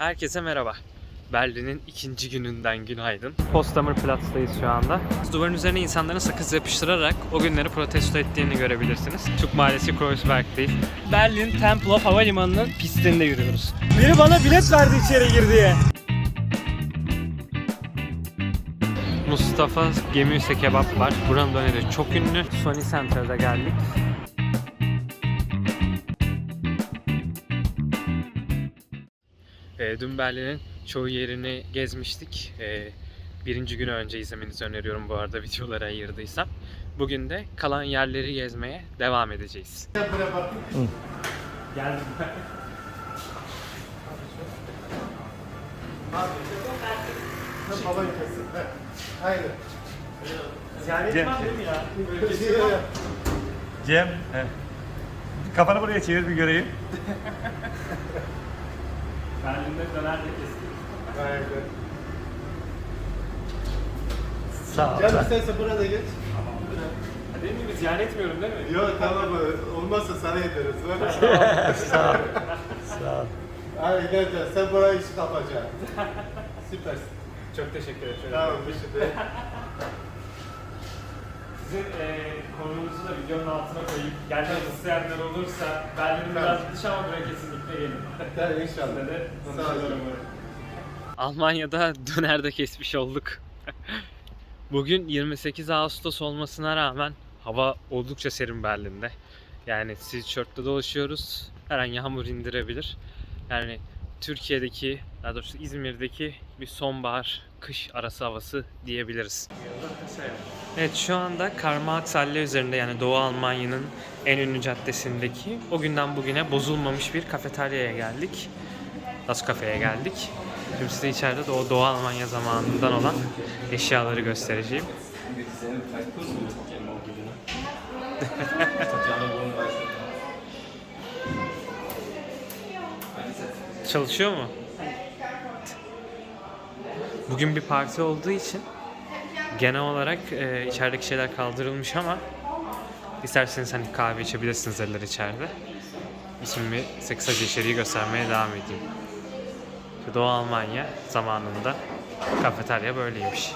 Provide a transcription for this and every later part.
Herkese merhaba. Berlin'in ikinci gününden günaydın. Potsdamer Platz'tayız şu anda. Duvarın üzerine insanların sakız yapıştırarak o günleri protesto ettiğini görebilirsiniz. Türk Mahallesi Kreuzberg'deyiz. Berlin Tempelhof Havalimanı'nın pistinde yürüyoruz. Biri bana bilet verdi içeri gir diye. Mustafa Gemüse Kebap var. Buranın döneri çok ünlü. Sony Center'da geldik. E, dün Berlin'in çoğu yerini gezmiştik. E, birinci günü önce izlemenizi öneriyorum bu arada videolara ayırdıysam. Bugün de kalan yerleri gezmeye devam edeceğiz. Geldim. Babayı kesin. Aynen. Ziyaret Cem. var değil mi ya? Cem, he. kafanı buraya çevir bir göreyim. Berlin'de döner de kestik. Aynen. Sağ ol. Canım istersen burada geç. Değil mi? Ziyaret etmiyorum değil mi? Yok tamam olmazsa sana ederiz. Sağ ol. Sağ ol. Hadi gel gel sen burayı işi kapacaksın. Süpersin. Çok teşekkür ederim. Tamam bir şey değil. Sizin e, konuğunuzu da videonun altına koyup gelmek isteyenler olursa Berlin'in Tamam. biraz dışı ama buraya kesinlikle gelin. Size inşallah. de Sağ olun. Almanya'da dönerde kesmiş olduk. Bugün 28 Ağustos olmasına rağmen hava oldukça serin Berlin'de. Yani sweatshirtle dolaşıyoruz. Her an yağmur indirebilir. Yani Türkiye'deki, daha doğrusu İzmir'deki bir sonbahar, kış arası havası diyebiliriz. Evet şu anda Halle üzerinde yani Doğu Almanya'nın en ünlü caddesindeki o günden bugüne bozulmamış bir kafeteryaya geldik. Das Cafe'ye geldik. Şimdi size içeride de o Doğu Almanya zamanından olan eşyaları göstereceğim. Çalışıyor mu? Bugün bir parti olduğu için genel olarak e, içerideki şeyler kaldırılmış ama isterseniz hani kahve içebilirsiniz eller içeride. Şimdi kısaca içeriği göstermeye devam edeyim. Doğu Almanya zamanında kafeterya böyleymiş.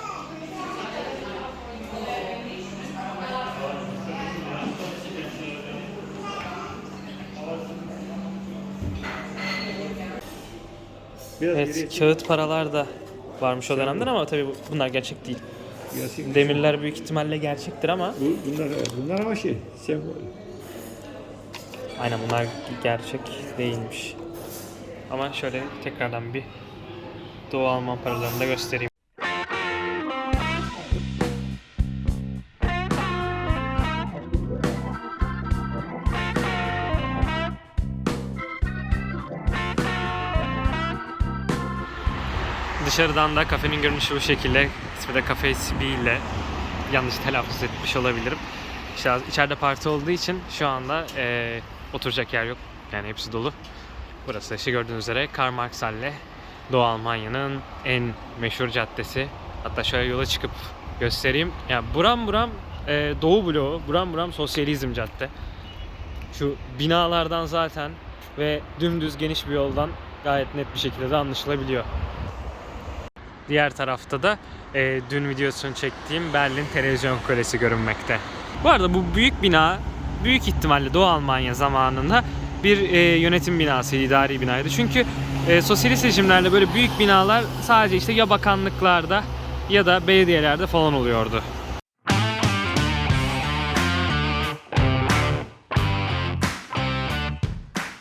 Biraz Evet, kağıt paralar da varmış o dönemden ama tabii bu- bunlar gerçek değil. Biraz geriye- Demirler büyük ihtimalle gerçektir ama Bu, bunlar, bunlar ama şey, sembol. aynen bunlar gerçek değilmiş. Ama şöyle tekrardan bir Doğu Alman paralarını da göstereyim. Dışarıdan da kafenin görünüşü bu şekilde. İsmi de Cafe Sibi ile yanlış telaffuz etmiş olabilirim. İşte içeride parti olduğu için şu anda eee, oturacak yer yok. Yani hepsi dolu. Burası işte gördüğünüz üzere Karl Marx Halle. Doğu Almanya'nın en meşhur caddesi. Hatta şöyle yola çıkıp göstereyim. Yani buram buram eee, Doğu bloğu, buram buram sosyalizm cadde. Şu binalardan zaten ve dümdüz geniş bir yoldan gayet net bir şekilde de anlaşılabiliyor. Diğer tarafta da e, dün videosunu çektiğim Berlin Televizyon Kulesi görünmekte. Bu arada bu büyük bina büyük ihtimalle Doğu Almanya zamanında bir e, yönetim binası, idari binaydı. Çünkü e, sosyalist rejimlerde böyle büyük binalar sadece işte ya bakanlıklarda ya da belediyelerde falan oluyordu.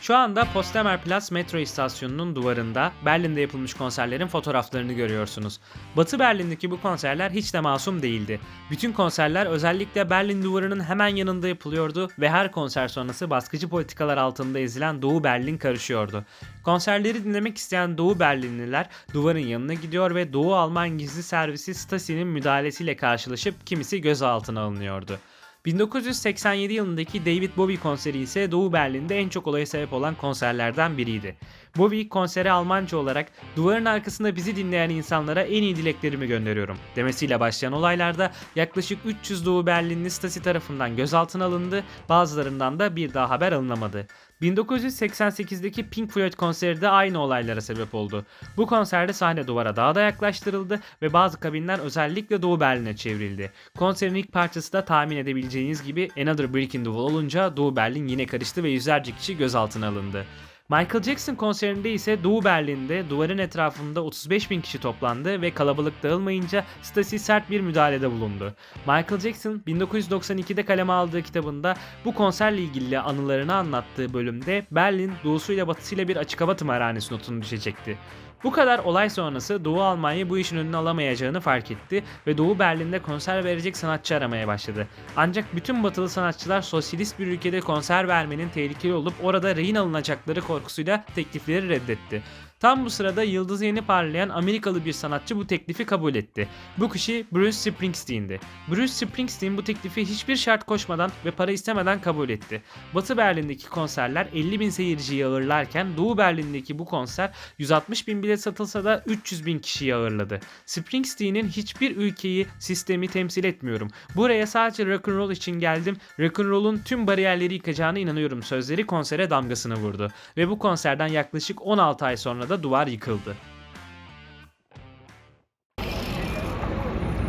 Şu anda Potsdamer Platz metro istasyonunun duvarında Berlin'de yapılmış konserlerin fotoğraflarını görüyorsunuz. Batı Berlin'deki bu konserler hiç de masum değildi. Bütün konserler özellikle Berlin duvarının hemen yanında yapılıyordu ve her konser sonrası baskıcı politikalar altında ezilen Doğu Berlin karışıyordu. Konserleri dinlemek isteyen Doğu Berlinliler duvarın yanına gidiyor ve Doğu Alman gizli servisi Stasi'nin müdahalesiyle karşılaşıp kimisi gözaltına alınıyordu. 1987 yılındaki David Bowie konseri ise Doğu Berlin'de en çok olaya sebep olan konserlerden biriydi. Bowie konsere Almanca olarak duvarın arkasında bizi dinleyen insanlara en iyi dileklerimi gönderiyorum demesiyle başlayan olaylarda yaklaşık 300 Doğu Berlinli Stasi tarafından gözaltına alındı, bazılarından da bir daha haber alınamadı. 1988'deki Pink Floyd konseri de aynı olaylara sebep oldu. Bu konserde sahne duvara daha da yaklaştırıldı ve bazı kabinler özellikle Doğu Berlin'e çevrildi. Konserin ilk parçası da tahmin edebileceğiniz gibi Another Brick in the Wall olunca Doğu Berlin yine karıştı ve yüzlerce kişi gözaltına alındı. Michael Jackson konserinde ise Doğu Berlin'de duvarın etrafında 35 bin kişi toplandı ve kalabalık dağılmayınca Stasi sert bir müdahalede bulundu. Michael Jackson 1992'de kaleme aldığı kitabında bu konserle ilgili anılarını anlattığı bölümde Berlin doğusuyla batısıyla bir açık hava tımarhanesi notunu düşecekti. Bu kadar olay sonrası Doğu Almanya bu işin önünü alamayacağını fark etti ve Doğu Berlin'de konser verecek sanatçı aramaya başladı. Ancak bütün batılı sanatçılar sosyalist bir ülkede konser vermenin tehlikeli olup orada rehin alınacakları korkusuyla teklifleri reddetti. Tam bu sırada yıldızı yeni parlayan Amerikalı bir sanatçı bu teklifi kabul etti. Bu kişi Bruce Springsteen'di. Bruce Springsteen bu teklifi hiçbir şart koşmadan ve para istemeden kabul etti. Batı Berlin'deki konserler 50 bin seyirciyi ağırlarken Doğu Berlin'deki bu konser 160 bin bilet satılsa da 300 bin kişiyi ağırladı. Springsteen'in hiçbir ülkeyi, sistemi temsil etmiyorum. Buraya sadece rock'n'roll için geldim. Rock'n'roll'un tüm bariyerleri yıkacağına inanıyorum sözleri konsere damgasını vurdu. Ve bu konserden yaklaşık 16 ay sonra da duvar yıkıldı.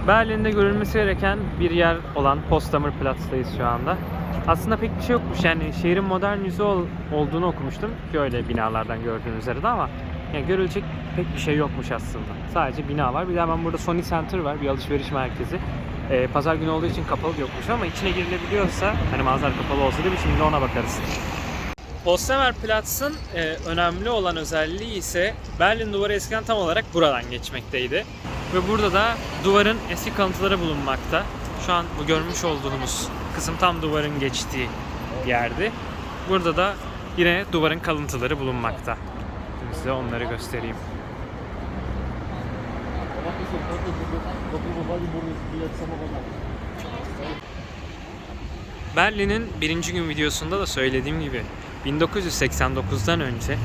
Berlin'de görülmesi gereken bir yer olan Potsdamer Platz'tayız şu anda. Aslında pek bir şey yokmuş yani şehrin modern yüzü ol- olduğunu okumuştum ki öyle binalardan gördüğünüz üzere de ama yani görülecek pek bir şey yokmuş aslında. Sadece bina var. Bir de hemen burada Sony Center var bir alışveriş merkezi. Ee, pazar günü olduğu için kapalı yokmuş ama içine girilebiliyorsa hani manzara kapalı olsa da bir şimdi ona bakarız. Potsdamer Platz'ın e, önemli olan özelliği ise Berlin duvarı eskiden tam olarak buradan geçmekteydi. Ve burada da duvarın eski kalıntıları bulunmakta. Şu an bu görmüş olduğumuz kısım tam duvarın geçtiği yerdi. Burada da yine duvarın kalıntıları bulunmakta. Şimdi size onları göstereyim. Berlin'in birinci gün videosunda da söylediğim gibi 1989'dan önce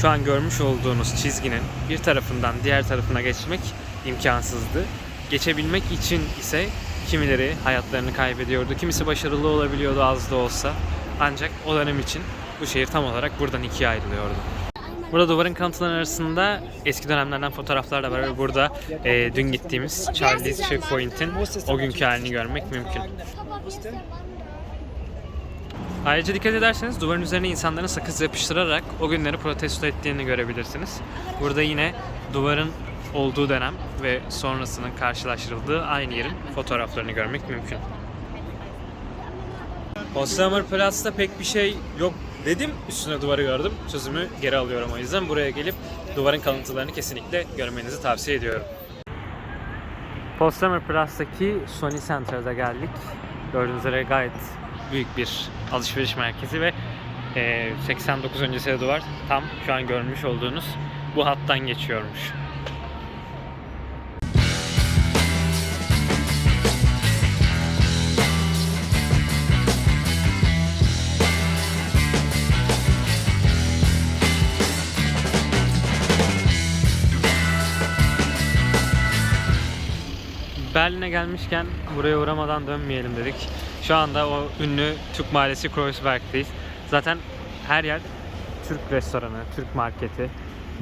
şu an görmüş olduğunuz çizginin bir tarafından diğer tarafına geçmek imkansızdı. Geçebilmek için ise kimileri hayatlarını kaybediyordu, kimisi başarılı olabiliyordu az da olsa. Ancak o dönem için bu şehir tam olarak buradan ikiye ayrılıyordu. Burada duvarın kanıtların arasında eski dönemlerden fotoğraflar da var ve burada e, dün gittiğimiz Charlie's Checkpoint'in o günkü halini görmek mümkün. Ayrıca dikkat ederseniz duvarın üzerine insanların sakız yapıştırarak o günleri protesto ettiğini görebilirsiniz. Burada yine duvarın olduğu dönem ve sonrasının karşılaştırıldığı aynı yerin fotoğraflarını görmek mümkün. Potsdamer Platz'ta pek bir şey yok dedim. Üstüne duvarı gördüm. Sözümü geri alıyorum o yüzden. Buraya gelip duvarın kalıntılarını kesinlikle görmenizi tavsiye ediyorum. Potsdamer Platz'taki Sony Center'da geldik. Gördüğünüz üzere gayet büyük bir alışveriş merkezi ve e, 89 öncesi de duvar tam şu an görmüş olduğunuz bu hattan geçiyormuş. Berlin'e gelmişken buraya uğramadan dönmeyelim dedik. Şu anda o ünlü Türk mahallesi Kreuzberg'teyiz. Zaten her yer Türk restoranı, Türk marketi.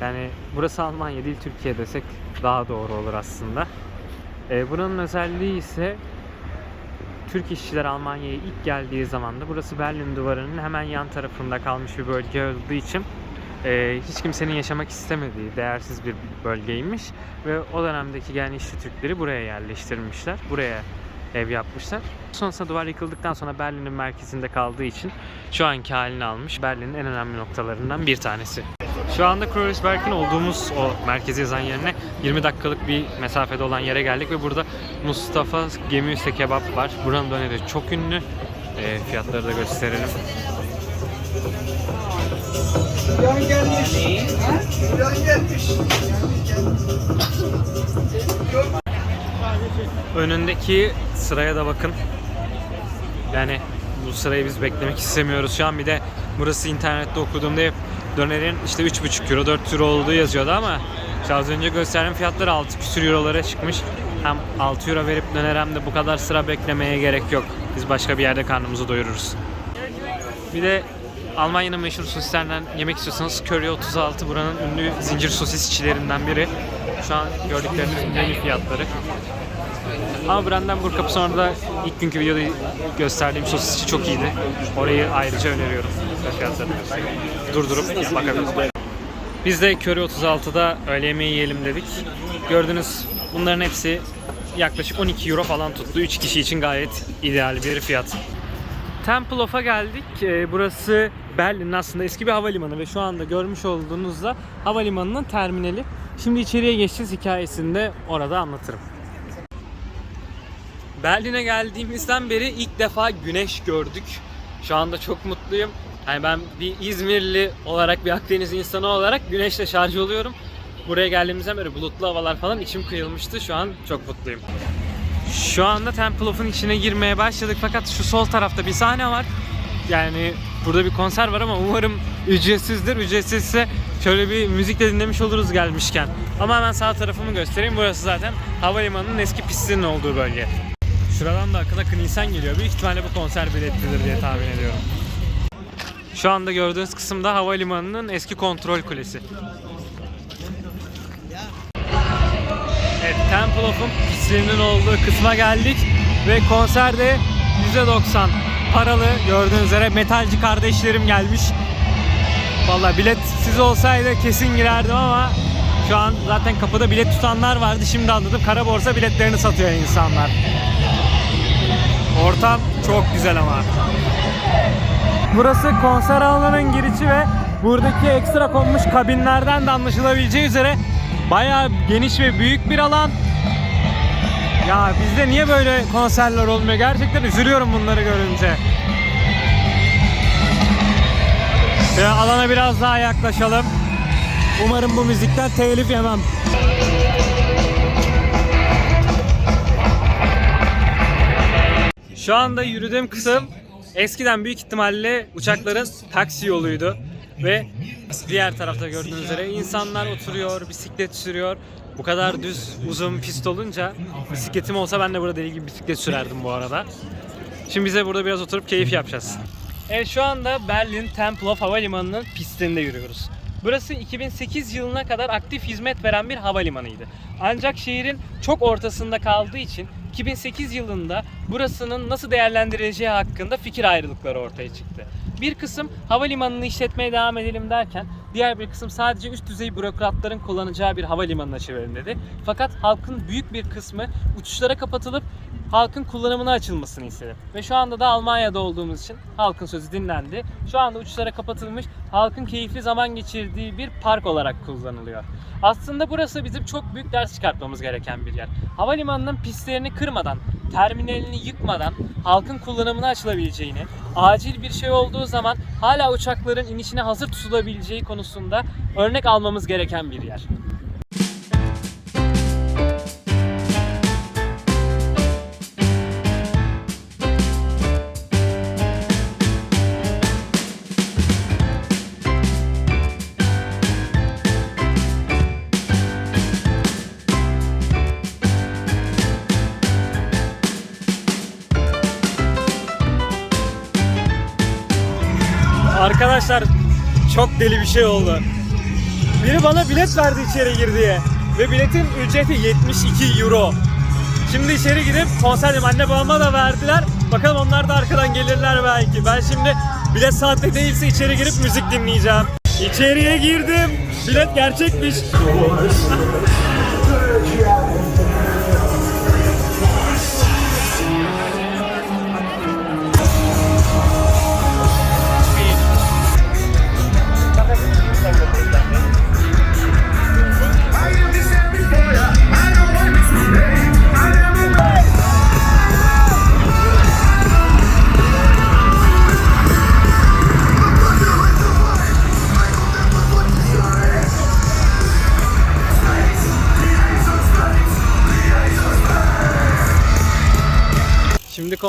Yani burası Almanya değil Türkiye desek daha doğru olur aslında. Ee, buranın özelliği ise Türk işçiler Almanya'ya ilk geldiği zaman da burası Berlin duvarının hemen yan tarafında kalmış bir bölge olduğu için e, hiç kimsenin yaşamak istemediği değersiz bir bölgeymiş ve o dönemdeki gelen işçi Türkleri buraya yerleştirmişler. Buraya ev yapmışlar. Sonrasında duvar yıkıldıktan sonra Berlin'in merkezinde kaldığı için şu anki halini almış Berlin'in en önemli noktalarından bir tanesi. Şu anda Kreuzberg'in olduğumuz o merkezi yazan yerine 20 dakikalık bir mesafede olan yere geldik ve burada Mustafa Gemüse kebap var. Buranın döneri çok ünlü. E, fiyatları da gösterelim. Önündeki sıraya da bakın. Yani bu sırayı biz beklemek istemiyoruz şu an. Bir de burası internette okuduğumda hep dönerin işte 3,5 euro 4 euro olduğu yazıyordu ama işte az önce gösterdiğim fiyatları 6 küsür eurolara çıkmış. Hem 6 euro verip döner hem de bu kadar sıra beklemeye gerek yok. Biz başka bir yerde karnımızı doyururuz. Bir de Almanya'nın meşhur sosislerinden yemek istiyorsanız Curry 36 buranın ünlü zincir sosisçilerinden biri. Şu an gördükleriniz menü fiyatları. Ama Brandenburg kapı sonra da ilk günkü videoda gösterdiğim sosisçi çok iyiydi. Orayı ayrıca öneriyorum. Göstereyim. Durdurup bakabilirsiniz. Biz de Curry 36'da öğle yemeği yiyelim dedik. Gördüğünüz bunların hepsi yaklaşık 12 euro falan tuttu. 3 kişi için gayet ideal bir fiyat. Temple of'a geldik. Ee, Burası Berlin'in aslında eski bir havalimanı ve şu anda görmüş olduğunuzda havalimanının terminali. Şimdi içeriye geçeceğiz hikayesini de orada anlatırım. Berlin'e geldiğimizden beri ilk defa güneş gördük. Şu anda çok mutluyum. Yani ben bir İzmirli olarak, bir Akdeniz insanı olarak güneşle şarj oluyorum. Buraya geldiğimizden beri bulutlu havalar falan içim kıyılmıştı. Şu an çok mutluyum. Şu anda Temple Of'un içine girmeye başladık fakat şu sol tarafta bir sahne var. Yani burada bir konser var ama umarım ücretsizdir. Ücretsizse şöyle bir müzik de dinlemiş oluruz gelmişken. Ama hemen sağ tarafımı göstereyim. Burası zaten havalimanının eski pistinin olduğu bölge. Şuradan da akın akın insan geliyor. Büyük ihtimalle bu konser biletlidir diye tahmin ediyorum. Şu anda gördüğünüz kısımda havalimanının eski kontrol kulesi. Evet, Temple of'un pistlerinin olduğu kısma geldik ve konserde %90 paralı gördüğünüz üzere metalci kardeşlerim gelmiş. Vallahi bilet siz olsaydı kesin girerdim ama şu an zaten kapıda bilet tutanlar vardı. Şimdi anladım. Kara borsa biletlerini satıyor insanlar. Ortam çok güzel ama. Burası konser alanının girişi ve buradaki ekstra konmuş kabinlerden de anlaşılabileceği üzere bayağı geniş ve büyük bir alan. Ya bizde niye böyle konserler olmuyor? Gerçekten üzülüyorum bunları görünce. Ve alana biraz daha yaklaşalım. Umarım bu müzikten telif yemem. Şu anda yürüdüğüm kısım eskiden büyük ihtimalle uçakların taksi yoluydu. Ve diğer tarafta gördüğünüz üzere insanlar oturuyor, bisiklet sürüyor. Bu kadar düz, uzun pist olunca bisikletim olsa ben de burada deli gibi bisiklet sürerdim bu arada. Şimdi bize burada biraz oturup keyif yapacağız. Evet şu anda Berlin Tempelhof Havalimanı'nın pistinde yürüyoruz. Burası 2008 yılına kadar aktif hizmet veren bir havalimanıydı. Ancak şehrin çok ortasında kaldığı için 2008 yılında burasının nasıl değerlendirileceği hakkında fikir ayrılıkları ortaya çıktı. Bir kısım havalimanını işletmeye devam edelim derken diğer bir kısım sadece üst düzey bürokratların kullanacağı bir havalimanına çevirelim dedi. Fakat halkın büyük bir kısmı uçuşlara kapatılıp halkın kullanımına açılmasını istedi. Ve şu anda da Almanya'da olduğumuz için halkın sözü dinlendi. Şu anda uçuşlara kapatılmış, halkın keyifli zaman geçirdiği bir park olarak kullanılıyor. Aslında burası bizim çok büyük ders çıkartmamız gereken bir yer. Havalimanının pistlerini kırmadan, terminalini yıkmadan halkın kullanımına açılabileceğini, acil bir şey olduğu zaman hala uçakların inişine hazır tutulabileceği konusunda örnek almamız gereken bir yer. Çok deli bir şey oldu. Biri bana bilet verdi içeri gir diye. Ve biletin ücreti 72 euro. Şimdi içeri gidip konser. Anne babama da verdiler. Bakalım onlar da arkadan gelirler belki. Ben şimdi bilet saatte değilse içeri girip müzik dinleyeceğim. İçeriye girdim. Bilet gerçekmiş.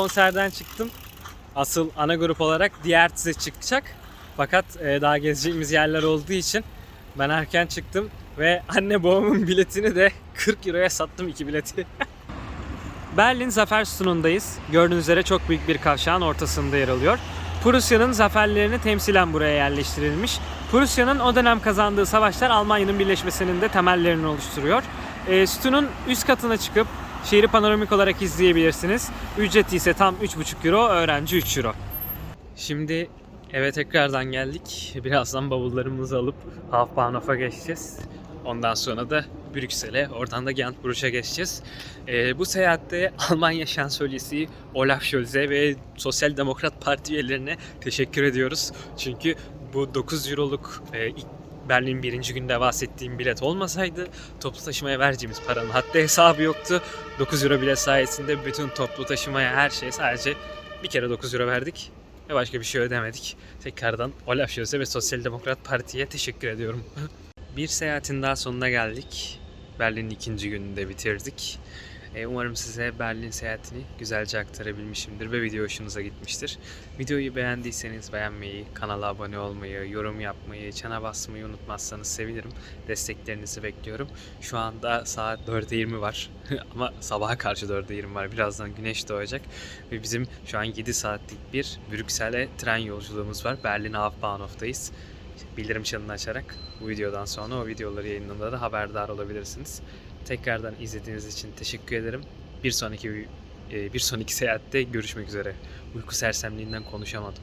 Konserden çıktım. Asıl ana grup olarak Diyertz'e çıkacak. Fakat e, daha gezeceğimiz yerler olduğu için ben erken çıktım ve anne babamın biletini de 40 euroya sattım iki bileti. Berlin Zaferstun'undayız. Gördüğünüz üzere çok büyük bir kavşağın ortasında yer alıyor. Prusya'nın zaferlerini temsilen buraya yerleştirilmiş. Prusya'nın o dönem kazandığı savaşlar Almanya'nın birleşmesinin de temellerini oluşturuyor. E, sütunun üst katına çıkıp şehri panoramik olarak izleyebilirsiniz. Ücreti ise tam 3,5 euro, öğrenci 3 euro. Şimdi eve tekrardan geldik. Birazdan bavullarımızı alıp Hauptbahnhof'a geçeceğiz. Ondan sonra da Brüksel'e, oradan da Gentbrugge'a geçeceğiz. Ee, bu seyahatte Almanya Şansölyesi Olaf Scholz'e ve Sosyal Demokrat Parti üyelerine teşekkür ediyoruz. Çünkü bu 9 euroluk e, Berlin birinci günde bahsettiğim bilet olmasaydı toplu taşımaya vereceğimiz paranın haddi hesabı yoktu. 9 euro bilet sayesinde bütün toplu taşımaya her şeye sadece bir kere 9 euro verdik ve başka bir şey ödemedik. Tekrardan Olaf Scholz'e ve Sosyal Demokrat Parti'ye teşekkür ediyorum. bir seyahatin daha sonuna geldik. Berlin'in ikinci gününde bitirdik. E, Umarım size Berlin seyahatini güzelce aktarabilmişimdir ve video hoşunuza gitmiştir. Videoyu beğendiyseniz beğenmeyi, kanala abone olmayı, yorum yapmayı, çana basmayı unutmazsanız sevinirim. Desteklerinizi bekliyorum. Şu anda saat 4'e 20 var ama sabaha karşı 4'e 20 var. Birazdan güneş doğacak ve bizim şu an 7 saatlik bir Brüksel'e tren yolculuğumuz var. Berlin Hauptbahnhof'tayız. Bildirim çanını açarak bu videodan sonra o videoları yayınladığında da haberdar olabilirsiniz. Tekrardan izlediğiniz için teşekkür ederim. Bir sonraki e, bir sonraki seyahatte görüşmek üzere. Uyku sersemliğinden konuşamadım.